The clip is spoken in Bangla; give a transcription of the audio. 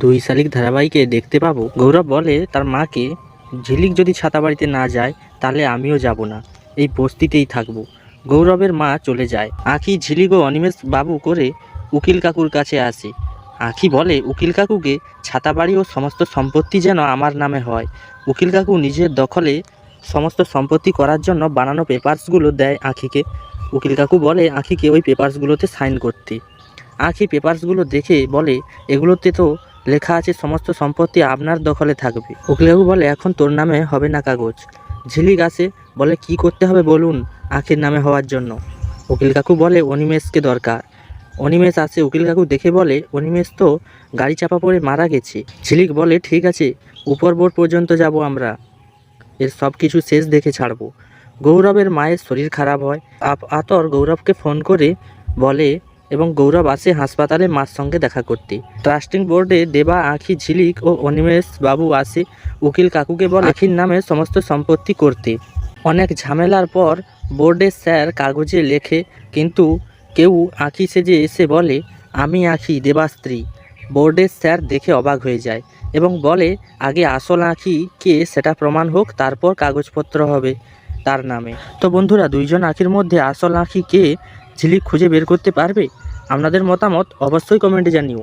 দুই শালিক ধারাবাহিকে দেখতে পাবো? গৌরব বলে, তার মাকে ঝিলিক যদি ছাতা বাড়িতে না যায়, তাহলে আমিও যাব না। এই বস্তিতেই থাকব। গৌরবের মা চলে যায়। আঁখি, ঝিলিক ও অনিমেষ বাবু করে উকিল কাকুর কাছে আসে। আঁখি বলে, উকিল কাকুকে ছাতা বাড়ি ও সমস্ত সম্পত্তি যেন আমার নামে হয়। উকিল কাকু নিজের দখলে সমস্ত সম্পত্তি করার জন্য বানানো পেপারসগুলো দেয় আঁখিকে। উকিল কাকু বলে, আঁখিকে ওই পেপারসগুলোতে সাইন করতে। আঁখি পেপারসগুলো দেখে বলে, এগুলোতে তো লেখা আছে, সমস্ত সম্পত্তি আপনার দখলে থাকবে। উকিলবাবু বলে, এখন তোর নামে হবে না কাগজ। ঝিলিক আসে বলে, কি করতে হবে বলুন আঁখির নামে হওয়ার জন্য? উকিল কাকু বলে, অনিমেষকে দরকার। অনিমেষ আসে, উকিল কাকু দেখে বলে, অনিমেষ তো গাড়ি চাপা পড়ে মারা গেছে। ঝিলিক বলে, ঠিক আছে, উপর বোর্ড পর্যন্ত যাব আমরা। এর সব কিছু শেষ দেখে ছাড়বো। গৌরবের মায়ের শরীর খারাপ হয়। আপ- আতর গৌরবকে ফোন করে বলে এবং গৌরব আসে হাসপাতালে মার সঙ্গে দেখা করতে। ট্রাস্টিং বোর্ডে দেবা, আঁখি, ঝিলিক ও অনিমেষ বাবু আসে উকিল কাকুকে বলে, আঁখির নামে সমস্ত সম্পত্তি করতে। অনেক ঝামেলার পর বোর্ডের স্যার কাগজে লেখে, কিন্তু কেউ আঁখি সেজে এসে বলে, আমি আঁখি দেবাস্ত্রী বোর্ডের স্যার দেখে অবাক হয়ে যায় এবং বলে, আগে আসল আঁখি কে সেটা প্রমাণ হোক, তারপর কাগজপত্র হবে তার নামে। তো বন্ধুরা, দুইজন আঁখির মধ্যে আসল আঁখি কে ঝিলিক খুঁজে বের করতে পারবে? আপনাদের মতামত অবশ্যই কমেন্টে জানিও।